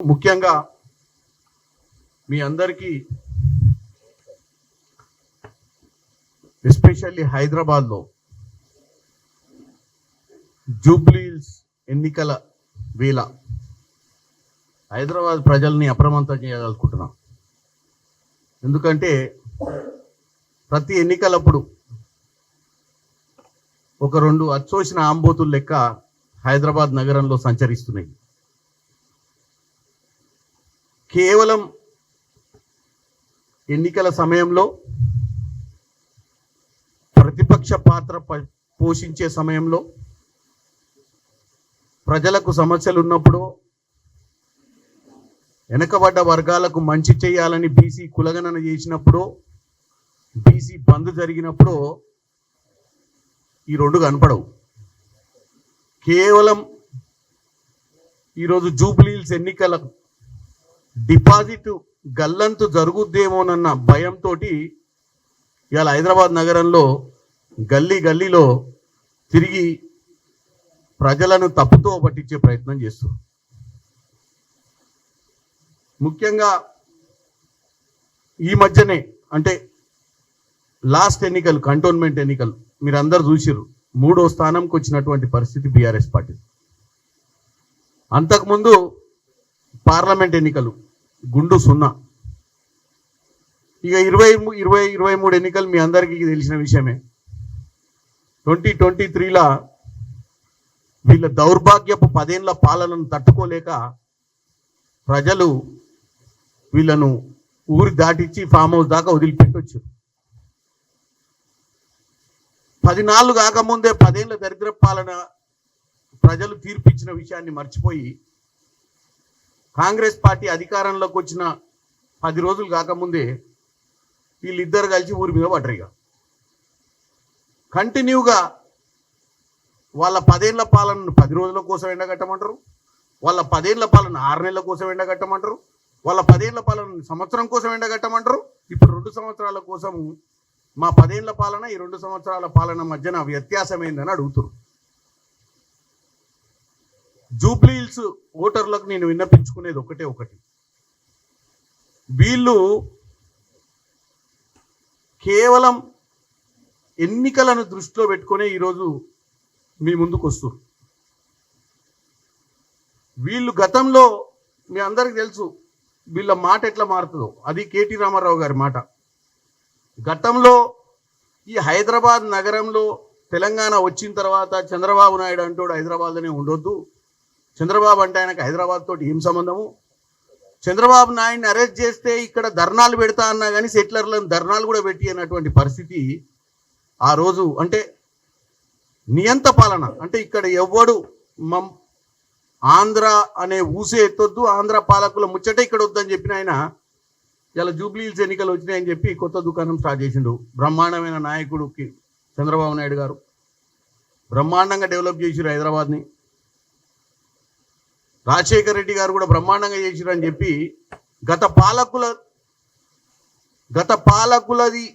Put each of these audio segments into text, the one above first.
ముఖ్యంగా మీ అందరికీ ఎస్పెషల్లీ హైదరాబాద్లో జూబ్లీల్స్ ఎన్నికల వేళ హైదరాబాద్ ప్రజల్ని అప్రమత్తం చేయాలనుకుంటున్నా. ఎందుకంటే ప్రతి ఎన్నికలప్పుడు ఒక రెండు అచ్చోసిన ఆంబోతులు లెక్క హైదరాబాద్ నగరంలో సంచరిస్తున్నాయి. కేవలం ఎన్నికల సమయంలో ప్రతిపక్ష పాత్ర పోషించే సమయంలో ప్రజలకు సమస్యలు ఉన్నప్పుడు వెనకబడ్డ వర్గాలకు మంచి చేయాలని బీసీ కులగణన చేసినప్పుడు బీసీ బంద్ జరిగినప్పుడు ఈ రెండు కనపడవు. కేవలం ఈరోజు జూబ్లీల్స్ ఎన్నికల డిపాజిట్ గల్లంతు జరుగుద్దేమోనన్న భయంతో ఇవాళ హైదరాబాద్ నగరంలో గల్లీ గల్లీలో తిరిగి ప్రజలను తప్పుతో పట్టించే ప్రయత్నం చేస్తారు ముఖ్యంగా ఈ మధ్యనే అంటే లాస్ట్ ఎన్నికలు కంటోన్మెంట్ ఎన్నికలు మీరు అందరు చూసిర్రు. మూడో స్థానంకి వచ్చినటువంటి పరిస్థితి బీఆర్ఎస్ పార్టీ అంతకుముందు పార్లమెంట్ ఎన్నికలు గుండు సున్నా. ఇక ఇరవై ఇరవై ఇరవై మూడు ఎన్నికలు మీ అందరికీ తెలిసిన విషయమే. ట్వంటీ ట్వంటీ త్రీలా వీళ్ళ దౌర్భాగ్యపు పదేళ్ళ పాలనను తట్టుకోలేక ప్రజలు వీళ్ళను ఊరి దాటించి ఫామ్ హౌస్ దాకా వదిలిపెట్టొచ్చు పది నాళ్ళు కాకముందే పదేళ్ళ దరిద్ర పాలన ప్రజలు తీర్పిచ్చిన విషయాన్ని మర్చిపోయి కాంగ్రెస్ పార్టీ అధికారంలోకి వచ్చిన పది రోజులు కాకముందే వీళ్ళిద్దరు కలిసి ఊరి మీద పడ్డరు ఇక. కంటిన్యూగా వాళ్ళ పదేళ్ళ పాలనను పది రోజుల కోసం ఎండగట్టమంటారు వాళ్ళ పదేళ్ళ పాలన ఆరు నెలల కోసం ఎండగట్టమంటారు వాళ్ళ పదేళ్ళ పాలన సంవత్సరం కోసం ఎండగట్టమంటారు ఇప్పుడు రెండు సంవత్సరాల కోసం మా పదేళ్ళ పాలన ఈ రెండు సంవత్సరాల పాలన మధ్యన వ్యత్యాసం ఏందని జూబ్లీ హిల్స్ ఓటర్లకు నేను విన్నపించుకునేది ఒకటే ఒకటి. వీళ్ళు కేవలం ఎన్నికలను దృష్టిలో పెట్టుకునే ఈరోజు మీ ముందుకు వస్తారు. వీళ్ళు గతంలో మీ అందరికి తెలుసు వీళ్ళ మాట ఎట్లా మారుతుందో. అది కేటీ రామారావు గారి మాట. గతంలో ఈ హైదరాబాద్ నగరంలో తెలంగాణ వచ్చిన తర్వాత చంద్రబాబు నాయుడు అంటోడు హైదరాబాద్లోనే ఉండొద్దు. చంద్రబాబు అంటే ఆయనకు హైదరాబాద్ తోటి ఏం సంబంధము? చంద్రబాబు నాయుడిని అరెస్ట్ చేస్తే ఇక్కడ ధర్నాలు పెడతా అన్నా కానీ సెటిలర్లను ధర్నాలు కూడా పెట్టి అన్నటువంటి పరిస్థితి ఆ రోజు. అంటే నియంత పాలన. అంటే ఇక్కడ ఎవ్వడు మం ఆంధ్ర అనే ఊసే ఎత్తొద్దు ఆంధ్ర పాలకుల ముచ్చట ఇక్కడ వద్దని చెప్పిన ఆయన ఇలా జూబ్లీహిల్స్ ఎన్నికలు వచ్చినాయని చెప్పి కొత్త దుకాణం స్టార్ట్ చేసిండు. బ్రహ్మాండమైన నాయకుడుకి చంద్రబాబు నాయుడు గారు. బ్రహ్మాండంగా డెవలప్ చేసిరు హైదరాబాద్ని. రాజశేఖర్ రెడ్డి గారు కూడా బ్రహ్మాండంగా చేసిరు అని చెప్పి గత పాలకుల గత పాలకులది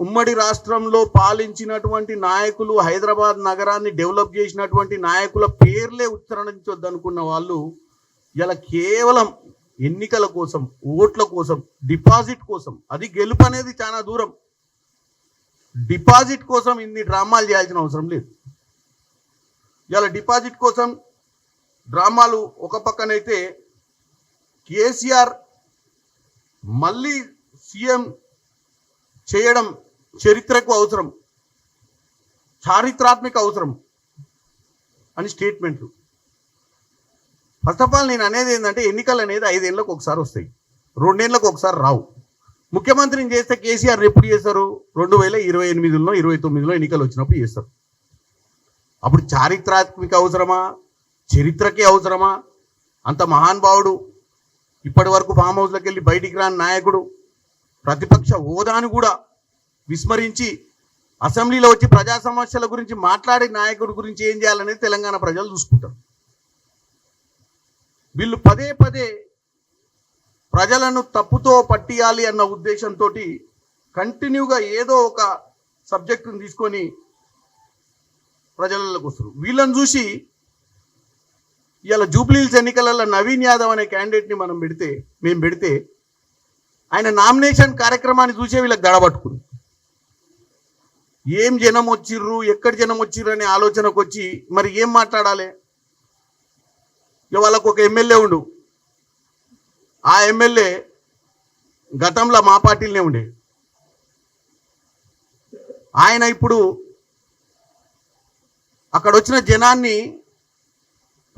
ఉమ్మడి రాష్ట్రంలో పాలించినటువంటి నాయకులు హైదరాబాద్ నగరాన్ని డెవలప్ చేసినటువంటి నాయకుల పేర్లే ఉచ్చరించొద్దనుకున్న వాళ్ళు ఇలా కేవలం ఎన్నికల కోసం ఓట్ల కోసం డిపాజిట్ కోసం అది గెలుపు అనేది చాలా దూరం. డిపాజిట్ కోసం ఇన్ని డ్రామాలు చేయాల్సిన అవసరం లేదు. ఇలా డిపాజిట్ కోసం డ్రామాలు ఒక పక్కనైతే కేసీఆర్ మళ్ళీ సీఎం చేయడం చరిత్రకు అవసరం చారిత్రాత్మక అవసరం అని స్టేట్మెంట్లు. ఫస్ట్ ఆఫ్ ఆల్ నేను అనేది ఏంటంటే ఎన్నికలు అనేది ఐదేళ్ళకు ఒకసారి వస్తాయి రెండేళ్ళకు ఒకసారి రావు. ముఖ్యమంత్రిని చేస్తే కేసీఆర్ ఎప్పుడు చేస్తారు? రెండు వేల ఇరవై ఎనిమిదిలో ఇరవై తొమ్మిదిలో ఎన్నికలు వచ్చినప్పుడు చేస్తారు. అప్పుడు చారిత్రాత్మక అవసరమా? చరిత్రకే అవసరమా? అంత మహానుభావుడు ఇప్పటి వరకు ఫామ్ హౌస్లోకి వెళ్ళి బయటికి రాని నాయకుడు. ప్రతిపక్ష హోదాను కూడా విస్మరించి అసెంబ్లీలో వచ్చి ప్రజా సమస్యల గురించి మాట్లాడే నాయకుడి గురించి ఏం చేయాలనేది తెలంగాణ ప్రజలు చూసుకుంటారు. వీళ్ళు పదే పదే ప్రజలను తప్పుతో పట్టియాలి అన్న ఉద్దేశంతో కంటిన్యూగా ఏదో ఒక సబ్జెక్టును తీసుకొని ప్రజలలోకి వస్తారు. వీళ్ళని చూసి ఇలా జూబ్లీహిల్స్ ఎన్నికలలో నవీన్ యాదవ్ అనే క్యాండిడేట్ని మనం పెడితే మేము పెడితే ఆయన నామినేషన్ కార్యక్రమాన్ని చూసే వీళ్ళకి దడబట్టుకుంది ఏం జనం వచ్చిర్రు ఎక్కడ జనం వచ్చిర్రు అనే ఆలోచనకు వచ్చి మరి ఏం మాట్లాడాలి? ఇక వాళ్ళకు ఒక ఎమ్మెల్యే ఉండు. ఆ ఎమ్మెల్యే గతంలో మా పార్టీలనే ఉండే. ఆయన ఇప్పుడు అక్కడ వచ్చిన జనాన్ని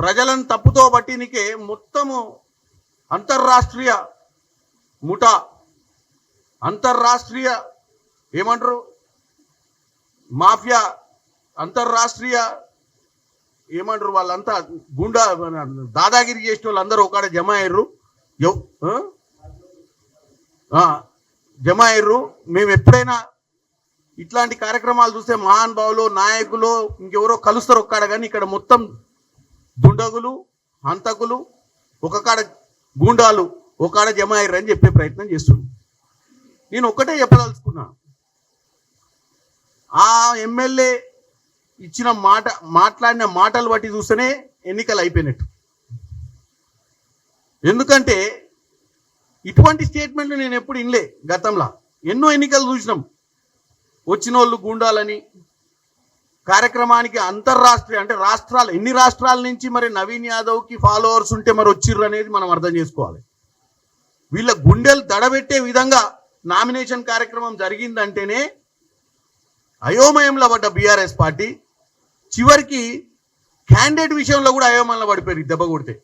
ప్రజలను తప్పుతో పట్టినికే మొత్తము అంతర్రాష్ట్రీయ ముఠా. అంతర్రాష్ట్రీయ ఏమంటారు? మాఫియా. అంతర్రాష్ట్రీయ ఏమంటారు వాళ్ళంతా? గుండా మన దాదాగిరి చేసిన వాళ్ళందరూ ఒకడ జమ అయ్యారు. జమ అయ్యారు. మేము ఎప్పుడైనా ఇట్లాంటి కార్యక్రమాలు చూస్తే మహానుభావులు నాయకులు ఇంకెవరో కలుస్తారు ఒక్కడ కానీ ఇక్కడ మొత్తం దుండగులు హంతకులు ఒక కాడ గూండాలు ఒక కాడ జమ అయ్యారని చెప్పే ప్రయత్నం చేస్తున్నాను నేను ఒక్కటే చెప్పదలుచుకున్నా. ఆ ఎమ్మెల్యే ఇచ్చిన మాట మాట్లాడిన మాటలు బట్టి చూస్తేనే ఎన్నికలు అయిపోయినట్టు. ఎందుకంటే ఇటువంటి స్టేట్మెంట్లు నేను ఎప్పుడు ఇన్లే గతంలో. ఎన్నో ఎన్నికలు చూసినాం. వచ్చిన వాళ్ళు గుండాలని కార్యక్రమానికి అంతర్రాష్ట్రీయ అంటే రాష్ట్రాలు ఎన్ని రాష్ట్రాల నుంచి మరి నవీన్ యాదవ్కి ఫాలోవర్స్ ఉంటే మరి వచ్చిర్రు అనేది మనం అర్థం చేసుకోవాలి. వీళ్ళ గుండెలు దడబెట్టే విధంగా నామినేషన్ కార్యక్రమం జరిగిందంటేనే అయోమయంలో పడ్డ బీఆర్ఎస్ పార్టీ చివరికి క్యాండిడేట్ విషయంలో కూడా అయోమయంలో పడిపోయారు దెబ్బ కొడితే.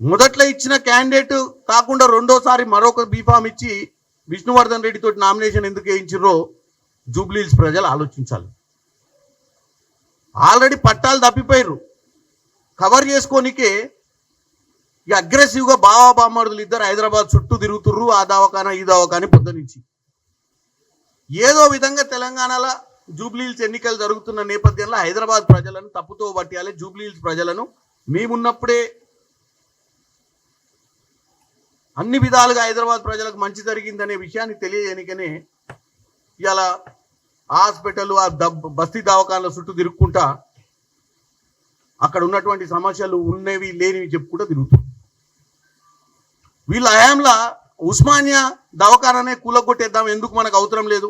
మొదట్లో ఇచ్చిన క్యాండిడేట్ కాకుండా రెండోసారి మరొక బీఫామ్ ఇచ్చి విష్ణువర్ధన్ రెడ్డి తోటి నామినేషన్ ఎందుకు వేయించారో జూబ్లీహిల్స్ ప్రజలు ఆలోచించాలి. ఆల్రెడీ పట్టాలు తప్పిపోయారు కవర్ చేసుకోనికే ఈ అగ్రెసివ్గా బావా బామ్మడులు ఇద్దరు హైదరాబాద్ చుట్టూ తిరుగుతుర్రు ఆ దవాఖాన ఈ దవాఖాన పొద్దు నుంచి. ఏదో విధంగా తెలంగాణలో జూబ్లీహిల్స్ ఎన్నికలు జరుగుతున్న నేపథ్యంలో హైదరాబాద్ ప్రజలను తప్పుతో పట్టాలి జూబ్లీహిల్స్ ప్రజలను మేమున్నప్పుడే అన్ని విధాలుగా హైదరాబాద్ ప్రజలకు మంచి జరిగిందనే విషయాన్ని తెలియజేయనికనే ఇలా హాస్పిటల్ ఆ దబ్ బస్తీ దవాఖానల చుట్టూ తిరుక్కుంటా అక్కడ ఉన్నటువంటి సమస్యలు ఉన్నవి లేనివి చెప్పుకుంటూ తిరుగుతుంది వీళ్ళ హయాంలా ఉస్మానియా దవాఖాననే కూలగొట్టేద్దాం ఎందుకు మనకు అవసరం లేదు?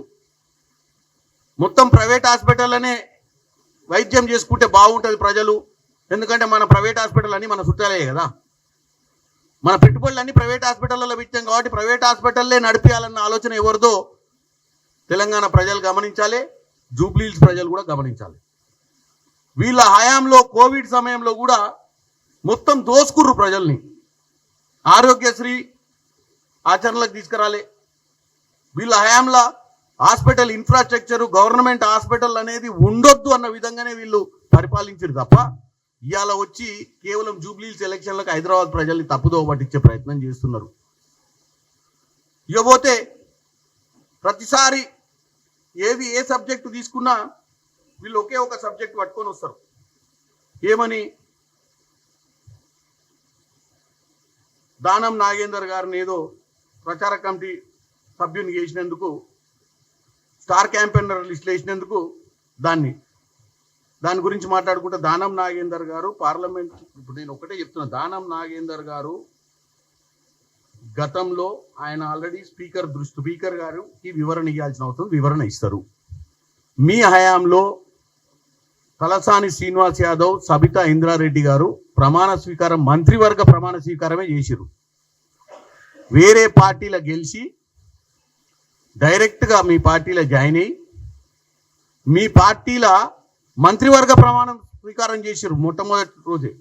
మొత్తం ప్రైవేట్ హాస్పిటల్లోనే వైద్యం చేసుకుంటే బాగుంటుంది ప్రజలు. ఎందుకంటే మన ప్రైవేట్ హాస్పిటల్ అన్ని మన చుట్టాలే కదా. మన పెట్టుబడులన్నీ ప్రైవేట్ హాస్పిటల్లో పెట్టాం కాబట్టి ప్రైవేట్ హాస్పిటల్లే నడిపించాలన్న ఆలోచన ఎవరిదో తెలంగాణ ప్రజలు గమనించాలి జూబ్లీహిల్స్ ప్రజలు కూడా గమనించాలి. వీళ్ళ హయాంలో కోవిడ్ సమయంలో కూడా మొత్తం దోసుకుర్రు ప్రజల్ని. ఆరోగ్యశ్రీ ఆచరణలకు తీసుకురాలే. వీళ్ళ హయాంలో హాస్పిటల్ ఇన్ఫ్రాస్ట్రక్చర్ గవర్నమెంట్ హాస్పిటల్ అనేది ఉండొద్దు అన్న విధంగానే వీళ్ళు పరిపాలించారు తప్ప ఇవాళ వచ్చి కేవలం జూబ్లీహిల్స్ ఎలక్షన్లకు హైదరాబాద్ ప్రజల్ని తప్పుదోవ పట్టించే ప్రయత్నం చేస్తున్నారు. ఇకపోతే ప్రతిసారి ఏది ఏ సబ్జెక్టు తీసుకున్నా వీళ్ళు ఒకే ఒక సబ్జెక్ట్ పట్టుకొని వస్తారు. ఏమని? దానం నాగేందర్ గారిని ఏదో ప్రచార కమిటీ సభ్యుని చేసినందుకు స్టార్ క్యాంపెయినర్ లిస్ట్ వేసినందుకు దాన్ని. దాని గురించి మాట్లాడుకుంటే దానం నాగేందర్ గారు పార్లమెంట్ ఇప్పుడు నేను ఒకటే చెప్తున్నా దానం నాగేందర్ గారు గతంలో ఆయన ఆల్రెడీ స్పీకర్ దృష్టి స్పీకర్ గారికి వివరణ ఇవ్వాల్సిన అవసరం వివరణ ఇస్తారు. మీ హయాంలో తలసాని శ్రీనివాస్ యాదవ్ సబితా ఇంద్రారెడ్డి గారు ప్రమాణ స్వీకారం మంత్రివర్గ ప్రమాణ స్వీకారమే చేసిరు వేరే పార్టీల గెలిచి డైరెక్ట్గా మీ పార్టీలో జాయిన్ అయ్యి మీ పార్టీల మంత్రివర్గ ప్రమాణం స్వీకారం చేసిరు మొట్టమొదటి రోజే.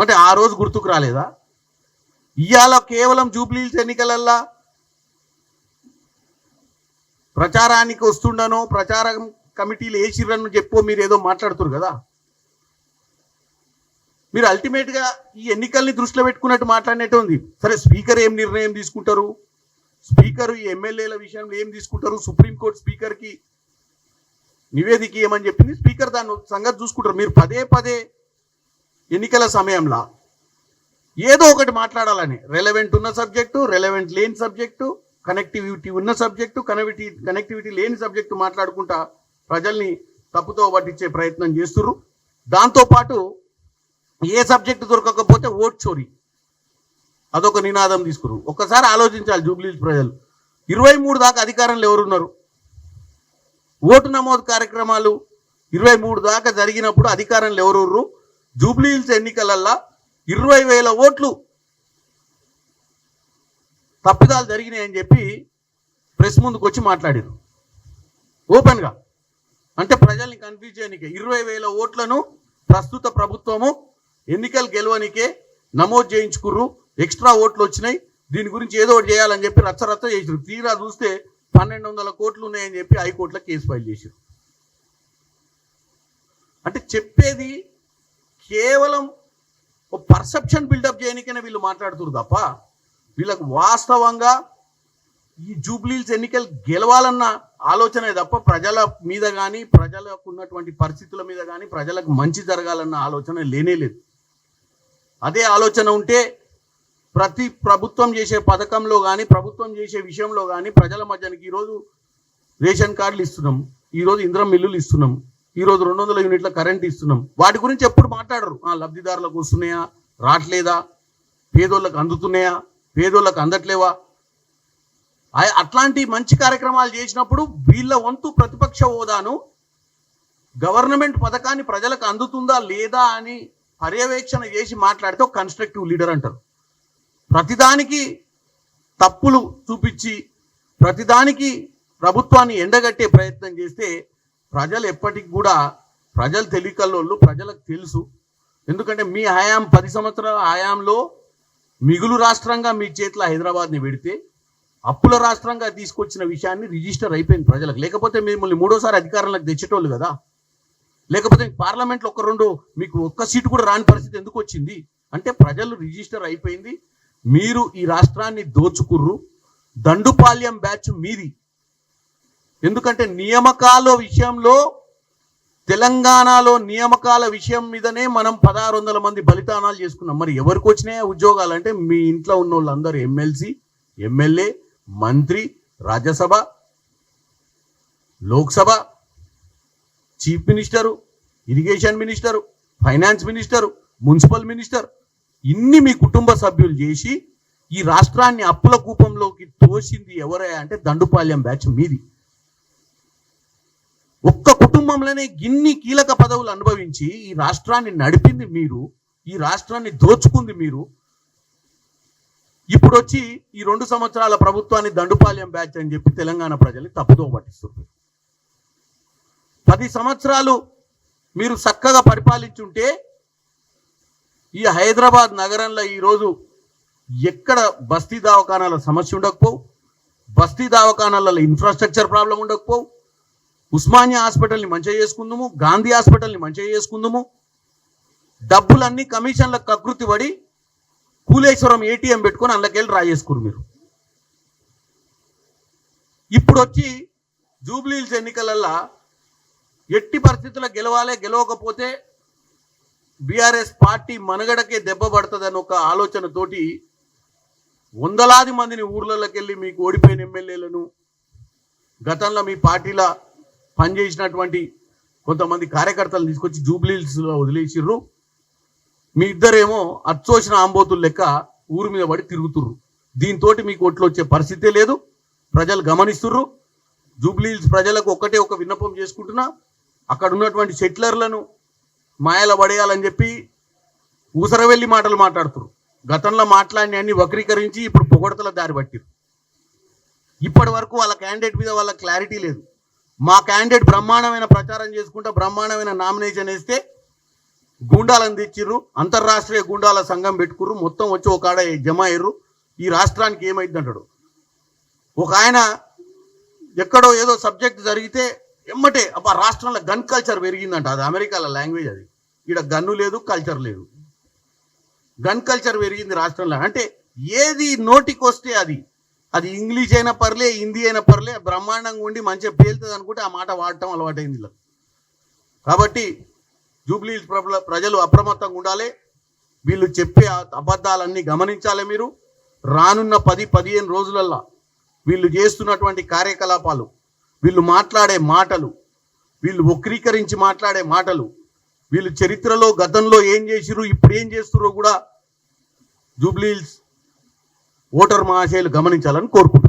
అంటే ఆ రోజు గుర్తుకు రాలేదా? ఇవాళ కేవలం జూబ్లీహిల్స్ ఎన్నికలల్లా? ప్రచారానికి వస్తుండనో ప్రచారం కమిటీలు వేసిర్రని చెప్పో మీరు ఏదో మాట్లాడుతున్నారు కదా. మీరు అల్టిమేట్గా ఈ ఎన్నికల్ని దృష్టిలో పెట్టుకున్నట్టు మాట్లాడినట్టు ఉంది. సరే స్పీకర్ ఏం నిర్ణయం తీసుకుంటారు? స్పీకర్ ఈ ఎమ్మెల్యేల విషయంలో ఏం తీసుకుంటారు? సుప్రీంకోర్టు స్పీకర్కి నివేదిక ఏమని చెప్పింది. స్పీకర్ దాని సంగతి చూసుకుంటారు. మీరు పదే పదే ఎన్నికల సమయంలో ఏదో ఒకటి మాట్లాడాలని. రెలవెంట్ ఉన్న సబ్జెక్టు రెలవెంట్ లేని సబ్జెక్టు కనెక్టివిటీ ఉన్న సబ్జెక్టు కనెక్టివిటీ కనెక్టివిటీ లేని సబ్జెక్టు మాట్లాడుకుంటా ప్రజల్ని తప్పుతో పట్టించే ప్రయత్నం చేస్తుర్రు. దాంతోపాటు ఏ సబ్జెక్టు దొరకకపోతే ఓట్ చోరీ. అదొక నినాదం తీసుకురు ఒక్కసారి ఆలోచించాలి జూబ్లీ ప్రజలు. ఇరవై మూడు దాకా అధికారంలో ఎవరున్నారు? ఓటు నమోదు కార్యక్రమాలు ఇరవై మూడు దాకా జరిగినప్పుడు అధికారంలో ఎవరు జూబ్లీహిల్స్ ఎన్నికలల్లా ఇరవై వేల ఓట్లు తప్పిదాలు జరిగినాయని చెప్పి ప్రెస్ ముందుకు వచ్చి మాట్లాడారు. ఓపెన్గా. అంటే ప్రజల్ని కన్ఫ్యూజ్ చేయనికే. ఇరవై వేల ఓట్లను ప్రస్తుత ప్రభుత్వము ఎన్నికలు గెలవనికే నమోదు చేయించుకుర్రు. ఎక్స్ట్రా ఓట్లు వచ్చినాయి. దీని గురించి ఏదో ఒకటి చేయాలని చెప్పి రచ్చ చేసారు తీరా చూస్తే పన్నెండు వందల కోట్లు ఉన్నాయని చెప్పి హైకోర్టులో కేసు ఫైల్ చేశారు అంటే చెప్పేది కేవలం ఓ పర్సెప్షన్ బిల్డప్ చేయనికైనా వీళ్ళు మాట్లాడుతురు తప్ప వీళ్ళకు వాస్తవంగా ఈ జూబ్లీల్స్ ఎన్నికలు గెలవాలన్న ఆలోచనే తప్ప ప్రజల మీద కానీ ప్రజలకు ఉన్నటువంటి పరిస్థితుల మీద కానీ ప్రజలకు మంచి జరగాలన్న ఆలోచన లేనే లేదు. అదే ఆలోచన ఉంటే ప్రతి ప్రభుత్వం చేసే పథకంలో కానీ ప్రభుత్వం చేసే విషయంలో కానీ ప్రజల మధ్యానికి ఈరోజు రేషన్ కార్డులు ఇస్తున్నాం. ఈరోజు ఇంద్రం మిల్లులు ఇస్తున్నాం. ఈరోజు రెండు వందల యూనిట్ల కరెంట్ ఇస్తున్నాం. వాటి గురించి ఎప్పుడు మాట్లాడరు? ఆ, లబ్ధిదారులకు వస్తున్నాయా? రావట్లేదా? పేదోళ్ళకు అందుతున్నాయా? పేదోళ్ళకు అందట్లేవా? అట్లాంటి మంచి కార్యక్రమాలు చేసినప్పుడు వీళ్ళ వంతు ప్రతిపక్ష హోదాను గవర్నమెంట్ పథకాన్ని ప్రజలకు అందుతుందా లేదా అని పర్యవేక్షణ చేసి మాట్లాడితే ఒక కన్స్ట్రక్టివ్ లీడర్ అంటారు. ప్రతిదానికి తప్పులు చూపించి ప్రతిదానికి ప్రభుత్వాన్ని ఎండగట్టే ప్రయత్నం చేస్తే ప్రజలు ఎప్పటికి కూడా ప్రజలు తెలియకల్లోళ్ళు ప్రజలకు తెలుసు. ఎందుకంటే మీ హయాం పది సంవత్సరాల హయాంలో మిగులు రాష్ట్రంగా మీ చేతిలో హైదరాబాద్ని పెడితే అప్పుల రాష్ట్రంగా తీసుకొచ్చిన విషయాన్ని రిజిస్టర్ అయిపోయింది ప్రజలకు. లేకపోతే మిమ్మల్ని మూడోసారి అధికారంలోకి తెచ్చేటోళ్ళు కదా. లేకపోతే పార్లమెంట్లో ఒక రెండు మీకు ఒక్క సీటు కూడా రాని పరిస్థితి ఎందుకు వచ్చింది? అంటే ప్రజలు రిజిస్టర్ అయిపోయింది. మీరు ఈ రాష్ట్రాన్ని దోచుకుర్రు. దండుపాల్యం బ్యాచ్ మీది. ఎందుకంటే నియామకాల విషయంలో తెలంగాణలో నియామకాల విషయం మీదనే మనం పదహారు వందల మంది బలితానాలు చేసుకున్నాం. మరి ఎవరికి వచ్చినాయి ఉద్యోగాలు? అంటే మీ ఇంట్లో ఉన్న వాళ్ళందరూ ఎమ్మెల్సీ ఎమ్మెల్యే మంత్రి Rajya Sabha Lok Sabha chief minister irrigation minister finance minister municipal minister ఇన్ని మీ కుటుంబ సభ్యులు చేసి ఈ రాష్ట్రాన్ని అప్పుల కూపంలోకి తోసింది ఎవరే అంటే దండుపాల్యం బ్యాచ్ మీది. ఒక్క కుటుంబంలోనే గిన్ని కీలక పదవులు అనుభవించి ఈ రాష్ట్రాన్ని నడిపింది మీరు ఈ రాష్ట్రాన్ని దోచుకుంది మీరు. ఇప్పుడు వచ్చి ఈ రెండు సంవత్సరాల ప్రభుత్వాన్ని దండుపాల్యం బ్యాచ్ అని చెప్పి తెలంగాణ ప్రజల్ని తప్పుదో పట్టిస్తుంది పది సంవత్సరాలు మీరు చక్కగా పరిపాలించుంటే ఈ హైదరాబాద్ నగరంలో ఈరోజు ఎక్కడ బస్తీ దవాఖానాల సమస్య ఉండకపోవు బస్తీ దవాఖానాలలో ఇన్ఫ్రాస్ట్రక్చర్ ప్రాబ్లం ఉండకపోవు ఉస్మానియా హాస్పిటల్ని మంచిగా చేసుకుందాము గాంధీ హాస్పిటల్ని మంచిగా చేసుకుందాము. డబ్బులన్నీ కమిషన్లకు కకృతి పడి కూలేశ్వరం ఏటీఎం పెట్టుకొని అందులోకెళ్ళి డ్రా చేసుకోరు మీరు. ఇప్పుడు వచ్చి జూబ్లీహిల్స్ ఎన్నికలల్లో ఎట్టి పరిస్థితుల్లో గెలవాలే గెలవకపోతే బీఆర్ఎస్ పార్టీ మనగడకే దెబ్బ పడుతుందని ఒక ఆలోచనతోటి వందలాది మందిని ఊర్లలోకి వెళ్ళి మీకు ఓడిపోయిన ఎమ్మెల్యేలను గతంలో మీ పార్టీలో పనిచేసినటువంటి కొంతమంది కార్యకర్తలు తీసుకొచ్చి జూబ్లీస్లో వదిలేసిర్రు. మీ ఇద్దరేమో అచ్చోసిన ఆంబోతులు లెక్క ఊరి మీద పడి తిరుగుతుర్రు. దీంతో మీకు ఒట్లు వచ్చే పరిస్థితే లేదు. ప్రజలు గమనిస్తుర్రు. జూబ్లీహిల్స్ ప్రజలకు ఒక్కటే ఒక విన్నపం చేసుకుంటున్నా. అక్కడ ఉన్నటువంటి సెటిలర్లను మాయల పడేయాలని చెప్పి ఊసరవెల్లి మాటలు మాట్లాడుతురు గతంలో మాట్లాడిన అన్ని వక్రీకరించి ఇప్పుడు పొగడతల దారి పట్టిరు ఇప్పటి వరకు వాళ్ళ క్యాండిడేట్ మీద వాళ్ళ క్లారిటీ లేదు. మా క్యాండిడేట్ బ్రహ్మాండమైన ప్రచారం చేసుకుంటా బ్రహ్మాండమైన నామినేషన్ వేస్తే గూండాలను తెచ్చిర్రు అంతర్రాష్ట్రీయ గూండాల సంఘం పెట్టుకుర్రు. మొత్తం వచ్చి ఒక ఆడ జమ అయ్యారు ఈ రాష్ట్రానికి ఏమైంది అంటాడు. ఒక ఆయన ఎక్కడో ఏదో సబ్జెక్ట్ జరిగితే ఎమ్మటే అబ్బా రాష్ట్రంలో గన్ కల్చర్ పెరిగిందంట. అది అమెరికాలో లాంగ్వేజ్ అది. ఇక్కడ గన్ను లేదు కల్చర్ లేదు. గన్ కల్చర్ పెరిగింది రాష్ట్రంలో. అంటే ఏది నోటికి వస్తే అది. అది ఇంగ్లీష్ అయినా పర్లే హిందీ అయినా పర్లే బ్రహ్మాండంగా ఉండి మంచిగా పేలుతుంది అనుకుంటే ఆ మాట వాడటం అలవాటైంది ఇలా కాబట్టి జూబ్లీ ప్రజలు అప్రమత్తంగా ఉండాలి. వీళ్ళు చెప్పే అబద్ధాలన్నీ గమనించాలి మీరు. రానున్న పది పదిహేను రోజులల్లా వీళ్ళు చేస్తున్నటువంటి కార్యకలాపాలు వీళ్ళు మాట్లాడే మాటలు వీళ్ళు వక్రీకరించి మాట్లాడే మాటలు వీళ్ళు చరిత్రలో గతంలో ఏం చేసిరు ఇప్పుడు ఏం చేస్తురో కూడా జూబ్లీహిల్స్ ఓటర్ మహాశయులు గమనించాలని కోరుకుంటున్నాను.